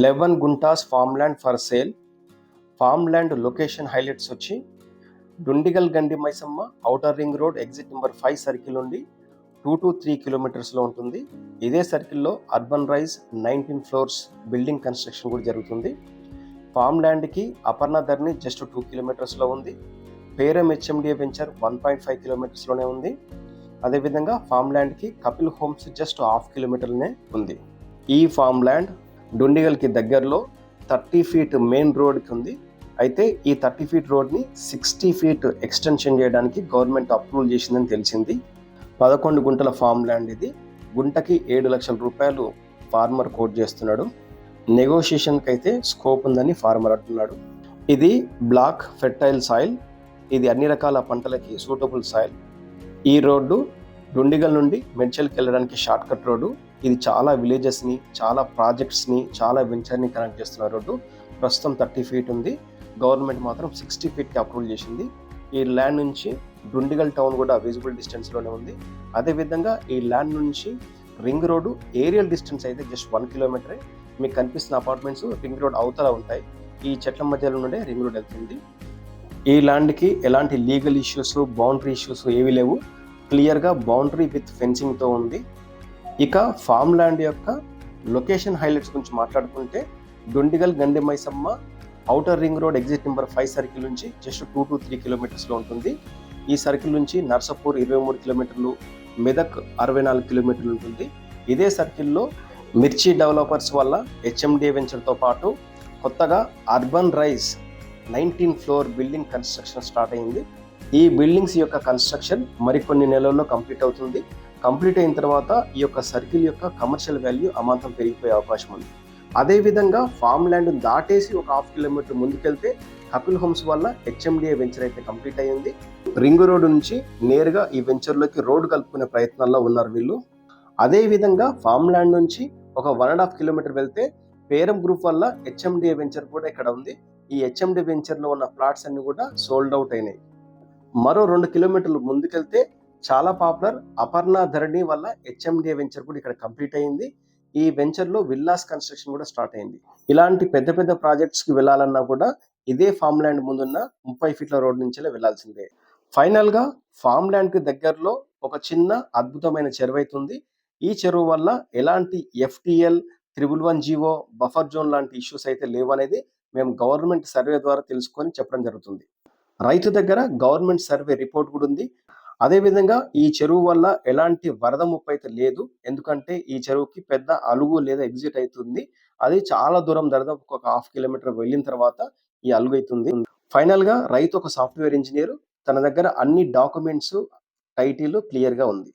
Eleven guntas farm land for sale. Farm land location highlights వచ్చి Dundigal Gandi Maisamma outer ring road exit number five circle నుండి two to three కిలోమీటర్స్లో ఉంటుంది. ఇదే సర్కిల్లో urban rise nineteen floors building construction కూడా జరుగుతుంది. Farm ల్యాండ్కి అపర్ణ ధర్ని జస్ట్ టూ కిలోమీటర్స్లో ఉంది. Peram HMDA venture one point five కిలోమీటర్స్లోనే ఉంది. అదేవిధంగా ఫామ్ ల్యాండ్కి కపిల్ హోమ్స్ జస్ట్ హాఫ్ కిలోమీటర్నే ఉంది. ఈ ఫామ్ ల్యాండ్ డుండిగల్కి దగ్గరలో థర్టీ ఫీట్ మెయిన్ రోడ్కి ఉంది. అయితే ఈ థర్టీ ఫీట్ రోడ్ని సిక్స్టీ ఫీట్ ఎక్స్టెన్షన్ చేయడానికి గవర్నమెంట్ అప్రూవల్ చేసిందని తెలిసింది. పదకొండు గుంటల ఫామ్ ల్యాండ్ ఇది. గుంటకి ఏడు లక్షల రూపాయలు ఫార్మర్ కోట్ చేస్తున్నాడు. నెగోషియేషన్కి అయితే స్కోప్ ఉందని ఫార్మర్ అంటున్నాడు. ఇది బ్లాక్ ఫెర్టైల్ సాయిల్. ఇది అన్ని రకాల పంటలకి సూటబుల్ సాయిల్. ఈ రోడ్డు డుండిగల్ నుండి మెడ్చల్కి వెళ్ళడానికి షార్ట్కట్ రోడ్డు. ఇది చాలా విలేజెస్ని చాలా ప్రాజెక్ట్స్ని చాలా వెంచర్ని కనెక్ట్ చేస్తున్న రోడ్డు. ప్రస్తుతం థర్టీ ఫీట్ ఉంది. గవర్నమెంట్ మాత్రం సిక్స్టీ ఫీట్కి అప్రూవల్ చేసింది. ఈ ల్యాండ్ నుంచి డుండిగల్ టౌన్ కూడా విజిబుల్ డిస్టెన్స్లోనే ఉంది. అదేవిధంగా ఈ ల్యాండ్ నుంచి రింగ్ రోడ్డు ఏరియల్ డిస్టెన్స్ అయితే జస్ట్ వన్ కిలోమీటరే మీకు కనిపిస్తున్న అపార్ట్మెంట్స్ రింగ్ రోడ్ అవతల ఉంటాయి. ఈ చెట్ల మధ్యలో నుండే రింగ్ రోడ్ వెళ్తుంది. ఈ ల్యాండ్కి ఎలాంటి లీగల్ ఇష్యూస్ బౌండరీ ఇష్యూస్ ఏవి లేవు. క్లియర్గా బౌండరీ విత్ ఫెన్సింగ్తో ఉంది. ఇక ఫామ్ ల్యాండ్ యొక్క లొకేషన్ హైలైట్స్ గురించి మాట్లాడుకుంటే Dundigal Gandimaisamma Maisamma outer ring road exit number five circle నుంచి జస్ట్ టూ టు త్రీ కిలోమీటర్స్లో ఉంటుంది. ఈ సర్కిల్ నుంచి నర్సపూర్ ఇరవై మూడు కిలోమీటర్లు మెదక్ అరవై నాలుగు కిలోమీటర్లు ఉంటుంది. ఇదే సర్కిల్లో మిర్చి డెవలపర్స్ వల్ల హెచ్ఎండి వెంచర్తో పాటు కొత్తగా Urban Rise nineteen floor building construction start అయింది. ఈ బిల్డింగ్స్ యొక్క కన్స్ట్రక్షన్ మరికొన్ని నెలల్లో కంప్లీట్ అవుతుంది. కంప్లీట్ అయిన తర్వాత ఈ యొక్క సర్కిల్ యొక్క కమర్షియల్ వాల్యూ అమాంతం పెరిగిపోయే అవకాశం ఉంది. అదేవిధంగా ఫామ్ ల్యాండ్ దాటేసి ఒక హాఫ్ కిలోమీటర్ ముందుకెళ్తే కపిల్ హోమ్స్ వల్ల హెచ్ఎండిఏ వెంచర్ అయితే కంప్లీట్ అయ్యింది రింగ్ రోడ్ నుంచి నేరుగా ఈ వెంచర్లోకి రోడ్డు కలుపుకునే ప్రయత్నాల్లో ఉన్నారు వీళ్ళు. అదేవిధంగా ఫామ్ ల్యాండ్ నుంచి ఒక వన్ అండ్ హాఫ్ కిలోమీటర్ వెళ్తే పేరం గ్రూప్ వల్ల హెచ్ఎండిఏ వెంచర్ కూడా ఇక్కడ ఉంది. ఈ హెచ్ఎండి వెంచర్లో ఉన్న ప్లాట్స్ అన్ని కూడా సోల్డ్ అవుట్ అయినాయి. మరో రెండు కిలోమీటర్లు ముందుకెళ్తే చాలా పాపులర్. అపర్ణ ధరణి వల్ల హెచ్ఎండిఏ వెంచర్ కూడా ఇక్కడ కంప్లీట్ అయింది. ఈ వెంచర్లో విల్లాస్ కన్స్ట్రక్షన్ కూడా స్టార్ట్ అయింది. ఇలాంటి పెద్ద పెద్ద ప్రాజెక్ట్స్కి వెళ్ళాలన్నా కూడా ఇదే ఫామ్ ల్యాండ్ ముందున్న ముప్పై ఫీట్ల రోడ్ నుంచే వెళ్ళాల్సిందే. ఫైనల్గా ఫామ్ ల్యాండ్కి దగ్గరలో ఒక చిన్న అద్భుతమైన చెరువు అవుతుంది ఈ చెరువు వల్ల ఎలాంటి FTL triple one GO buffer zone లాంటి ఇష్యూస్ అయితే లేవనేది మేము గవర్నమెంట్ సర్వే ద్వారా తెలుసుకొని చెప్పడం జరుగుతుంది. రైతు దగ్గర గవర్నమెంట్ సర్వే రిపోర్ట్ కూడా ఉంది. అదేవిధంగా ఈ చెరువు వల్ల ఎలాంటి వరద ముప్పు అయితే లేదు. ఎందుకంటే ఈ చెరువుకి పెద్ద అలుగు లేదా ఎగ్జిట్ అవుతుంది అది చాలా దూరం దాదాపు ఒక హాఫ్ కిలోమీటర్ వెళ్ళిన తర్వాత ఈ అలుగు అవుతుంది ఫైనల్గా రైతు ఒక సాఫ్ట్వేర్ ఇంజనీర్ తన దగ్గర అన్ని డాక్యుమెంట్స్ టైటిల్ క్లియర్గా ఉంది.